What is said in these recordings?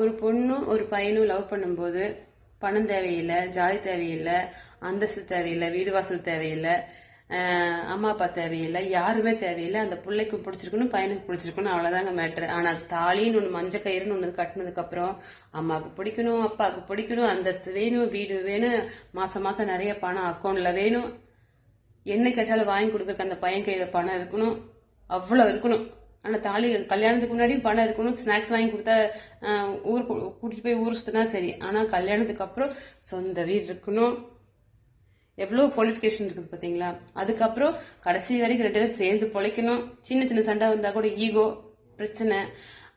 ஒரு பொண்ணும் ஒரு பையனும் லவ் பண்ணும்போது பணம் தேவையில்லை ஜாதி தேவையில்லை அந்தஸ்து தேவையில்லை வீடு வாசல் தேவையில்லை அம்மா அப்பா தேவையில்லை யாருமே தேவையில்லை அந்த பிள்ளைக்கும் பிடிச்சிருக்கணும் பையனுக்கு பிடிச்சிருக்கணும் அவ்வளோதாங்க மேட்ரு ஆனால் தாலின்னு ஒன்று மஞ்சள் கயிறுன்னு ஒன்று கட்டினதுக்கப்புறம் அம்மாவுக்கு பிடிக்கணும் அப்பாவுக்கு பிடிக்கணும் அந்தஸ்து வேணும் வீடு வேணும் மாதம் மாதம் நிறைய பணம் அக்கௌண்ட்டில் வேணும். என்ன கேட்டாலும் வாங்கி கொடுக்குறக்கு அந்த பையன் கையில் பணம் இருக்கணும் அவ்வளோ இருக்கணும். ஆனால் தாலி கல்யாணத்துக்கு முன்னாடியும் பணம் இருக்கணும் ஸ்நாக்ஸ் வாங்கி கொடுத்தா ஊர் கூட்டிகிட்டு கூட்டிட்டு போய் ஊர் சுத்தினா சரி. ஆனால் கல்யாணத்துக்கு அப்புறம் சொந்த வீடு இருக்கணும். எவ்வளோ குவாலிஃபிகேஷன் இருக்குது பார்த்தீங்களா அதுக்கப்புறம் கடைசி வரைக்கும் ரெண்டு பேரும் சேர்ந்து பொழைக்கணும். சின்ன சின்ன சண்டை வந்தால் கூட ஈகோ பிரச்சனை.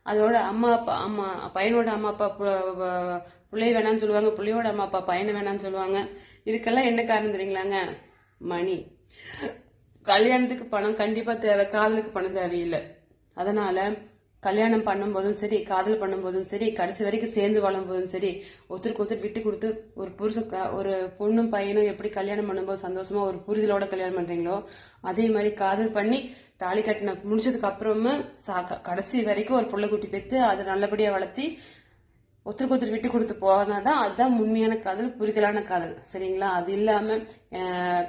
அதோட அம்மா அப்பா அம்மா பையனோட அம்மா அப்பா பு- பிள்ளை வேணாம்னு சொல்லுவாங்க. பிள்ளையோட அம்மா அப்பா பையனை வேணாம்னு சொல்லுவாங்க. இதுக்கெல்லாம் என்ன காரணம் தெரியுங்களாங்க? மணி கல்யாணத்துக்கு பணம் கண்டிப்பாக தேவை. காதலுக்கு பணம் தேவையில்லை. அதனால கல்யாணம் பண்ணும்போதும் சரி காதல் பண்ணும்போதும் சரி கடைசி வரைக்கும் சேர்ந்து வாழும்போதும் சரி ஒருத்தருக்கு ஒருத்தர் விட்டு கொடுத்து ஒரு புருஷ ஒரு பொண்ணும் பையனும் எப்படி கல்யாணம் பண்ணும்போது சந்தோஷமா ஒரு புரிதலோட கல்யாணம் பண்றீங்களோ அதே மாதிரி காதல் பண்ணி தாலி கட்டின முடிச்சதுக்கு அப்புறமா சா- கடைசி வரைக்கும் ஒரு பிள்ளை குட்டி பெற்று அதை நல்லபடியா வளர்த்தி ஒருத்தருக்கு ஒருத்தர் விட்டு கொடுத்து போனாதான் அதுதான் உண்மையான காதல் புரிதலான காதல். சரிங்களா? அது இல்லாம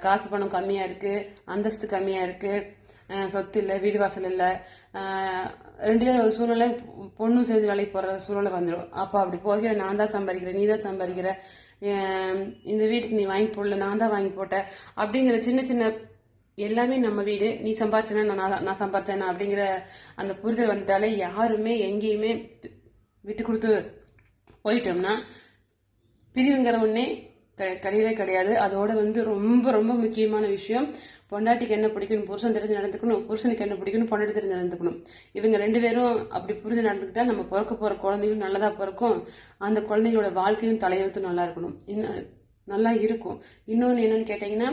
காசு பணம் கம்மியா இருக்கு அந்தஸ்து கம்மியா இருக்கு சொத்து இல்லை வீடு வாசல் இல்லை. ரெண்டு பேரும் ஒரு சூழ்நிலை பொண்ணும் சேர்ந்து வேலைக்கு போகிற சூழ்நிலை வந்துடும் அப்போ அப்படி போகிற நான் தான் சம்பாதிக்கிறேன் நீ தான் சம்பாதிக்கிற. இந்த வீட்டுக்கு நீ வாங்கி போடல நான் தான் வாங்கி போட்டேன். அப்படிங்கிற சின்ன சின்ன எல்லாமே நம்ம வீடு. நீ சம்பாரிச்சேனா நான் நான் நான் சம்பாரிச்சேனா அப்படிங்கிற அந்த புரிதல் வந்துட்டாலே யாருமே எங்கேயுமே விட்டு கொடுத்து போயிட்டோம்னா பிரிவுங்கிற ஒன்னே கிடையவே கிடையாது. அதோட வந்து ரொம்ப ரொம்ப முக்கியமான விஷயம் பொண்டாட்டிக்கு என்ன பிடிக்கணும் புருஷன் தெரிஞ்சு நடந்துக்கணும் புருஷனுக்கு என்ன பிடிக்கணும் பொண்டாட்டி தெரிஞ்சு நடந்துக்கணும். இவங்க ரெண்டு பேரும் அப்படி புரிஞ்சு நடந்துக்கிட்டா நம்ம பிறக்க போற குழந்தைகளும் நல்லதா பிறக்கும். அந்த குழந்தைங்களோட வாழ்க்கையும் தலையெழுத்தும் நல்லா இருக்கணும். இன்னும் நல்லா இருக்கும். இன்னொன்று என்னன்னு கேட்டிங்கன்னா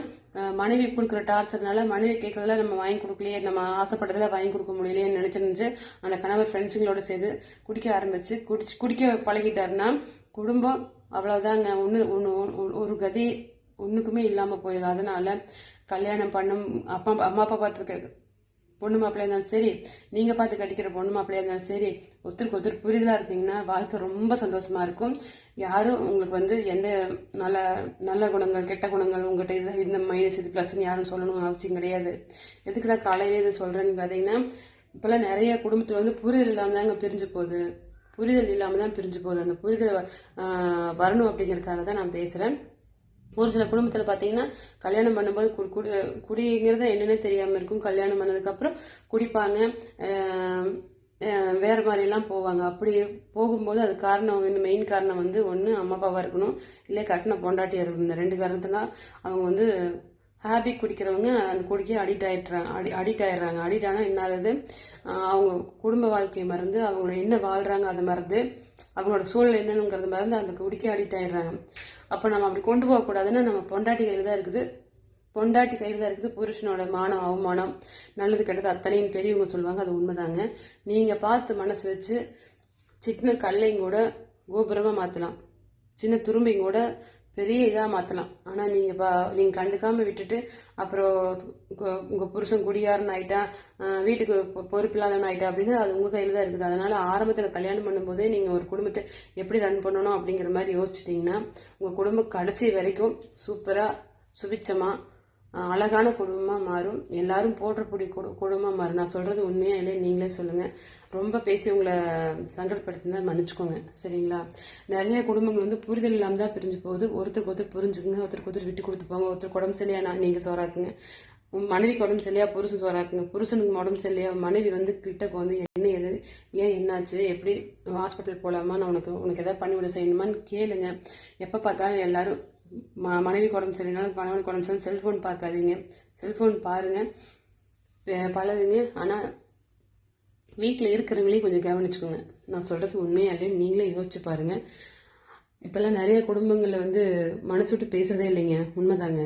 மனைவி கொடுக்குற டார்ச்சர்னால மனைவி கேட்கறதுல நம்ம வாங்கி கொடுக்கலையே நம்ம ஆசைப்பட்டதில் வாங்கி கொடுக்க முடியலையேன்னு நினைச்சு அந்த கணவர் ஃப்ரெண்ட்ஸுங்களோட சேர்ந்து குடிக்க ஆரம்பிச்சு குடிச்சு குடிக்க பழகிட்டாருன்னா குடும்பம் அவ்வளோதாங்க ஒன்று ஒன்று ஒரு கதி ஒன்றுக்குமே இல்லாமல் போயிடும். அதனால் கல்யாணம் பண்ணும் அப்பா அம்மா அப்பா பார்த்துருக்க பொண்ணு மாப்பிள்ளையா இருந்தாலும் சரி நீங்கள் பார்த்து கட்டிக்கிற பொண்ணு மாப்பிள்ளையா இருந்தாலும் சரி ஒருத்தருக்கு ஒருத்தர் புரிதலாக இருந்தீங்கன்னா வாழ்க்கை ரொம்ப சந்தோஷமா இருக்கும். யாரும் உங்களுக்கு வந்து எந்த நல்ல நல்ல குணங்கள் கெட்ட குணங்கள் உங்கள்கிட்ட இது இந்த மைனஸ் இது ப்ளஸ்ன்னு யாரும் சொல்லணும்னு அவசியம் கிடையாது. எதுக்குடா காலையிலே இது சொல்கிறேன்னு பார்த்தீங்கன்னா இப்போல்லாம் நிறைய குடும்பத்தில் வந்து புரிதல் இல்லாமல் தாங்க பிரிஞ்சு போகுது. புரிதல் இல்லாமல் தான் பிரிஞ்சு போகுது. அந்த புரிதல் வரணும் அப்படிங்கிறதுக்காக தான் நான் பேசுகிறேன் ஒரு சில குடும்பத்தில் பார்த்தீங்கன்னா கல்யாணம் பண்ணும்போது குடி குடி குடிங்கிறது என்னென்னே தெரியாமல் இருக்கும். கல்யாணம் பண்ணதுக்கப்புறம் குடிப்பாங்க. வேறு மாதிரிலாம் போவாங்க. அப்படி போகும்போது அது காரணம் வந்து மெயின் காரணம் வந்து ஒன்று அம்மா அப்பாவாக இருக்கணும். இல்லை கட்டின பொண்டாட்டியாக இருக்கணும். இந்த ரெண்டு காரணத்தில் அவங்க வந்து ஹாபி குடிக்கிறவங்க அந்த குடிக்க அடிக்ட் ஆயிடுறாங்க அடி அடிக்ட் ஆயிடுறாங்க. அடிக்ட் ஆனால் என்ன ஆகுது? அவங்க குடும்ப வாழ்க்கையை மறந்து அவங்க என்ன வாழ்கிறாங்க அதை மறந்து அவங்களோட சூழல் என்னங்கிறத மறந்து அந்த குடிக்க அடிக்ட் ஆயிடுறாங்க. அப்போ நம்ம அப்படி கொண்டு போகக்கூடாதுன்னா நம்ம பொண்டாட்டி கையில் தான் இருக்குது. பொண்டாட்டி கையில் தான் இருக்குது. புருஷனோட மானம் அவமானம் நல்லது கெட்டது அத்தனையும் பெரியவங்க சொல்லுவாங்க. அது உண்மைதாங்க. நீங்கள் பார்த்து மனசு வச்சு சின்ன கல்லையும் கூட கோபுரமாக மாற்றலாம் சின்ன துரும்பையும் கூட பெரிய இதாக மாற்றலாம் ஆனால் நீங்கள் பா நீங்கள் கண்டுக்காமல் விட்டுட்டு அப்புறம் உங்கள் புருஷன் குடியாரன் ஆகிட்டா வீட்டுக்கு பொறுப்பு பொறுப்பில்லாதவன் ஆகிட்டா அப்படின்னு அது உங்கள் கையில் தான் இருக்குது. அதனால் ஆரம்பத்தில் கல்யாணம் பண்ணும்போதே நீங்கள் ஒரு குடும்பத்தை எப்படி ரன் பண்ணணும் அப்படிங்கிற மாதிரி யோசிச்சிட்டிங்கன்னா உங்கள் குடும்பம் கடைசி வரைக்கும் சூப்பராக சுபிச்சமாக அழகான குடும்பமாக மாறும். எல்லாரும் போற்றக்கூடிய குடு குடும்பமாக மாறும். நான் சொல்கிறது உண்மையாக இல்லை நீங்களே சொல்லுங்கள் ரொம்ப பேசி உங்களை சங்கடப்படுத்தினா மன்னிச்சுக்கோங்க. சரிங்களா? நிறைய குடும்பங்கள் வந்து புரிதல் இல்லாமல் தான் பிரிஞ்சு போகுது. ஒருத்தருக்கு ஒருத்தர் புரிஞ்சுக்குங்க. ஒருத்தருக்கு ஒருத்தர் விட்டு கொடுத்து போங்க. ஒருத்தருக்கு உடம்பு சரியா நான் நீங்கள் சோறாக்குங்க. உன் மனைவிக்கு உடம்பு சரியா புருஷன் சோறாக்குங்க. புருஷனுக்கு உடம்பு சரியா மனைவி வந்து கிட்டக்கு வந்து என்ன எது ஏன் என்னாச்சு? எப்படி ஹாஸ்பிட்டல் போகலாமா நான் உனக்கு உனக்கு எதாவது பண்ணி விட செய்யணுமான்னு கேளுங்க. எப்போ பார்த்தாலும் எல்லாரும் ம மனைவிக்கு உடம்பு சரியில்லைனாலும் கணவனுக்கு உடம்பு சரி செல்ஃபோன் பார்க்காதீங்க. செல்ஃபோன் பாருங்கள் பழகுங்க. ஆனால் வீட்டில் இருக்கிறவங்களையும் கொஞ்சம் கவனிச்சுக்கோங்க. நான் சொல்கிறது உண்மையாக இல்லைன்னு நீங்களே யோசிச்சு பாருங்கள் இப்போல்லாம் நிறைய குடும்பங்களில் வந்து மனசு விட்டு பேசுகிறதே இல்லைங்க. உண்மைதாங்க.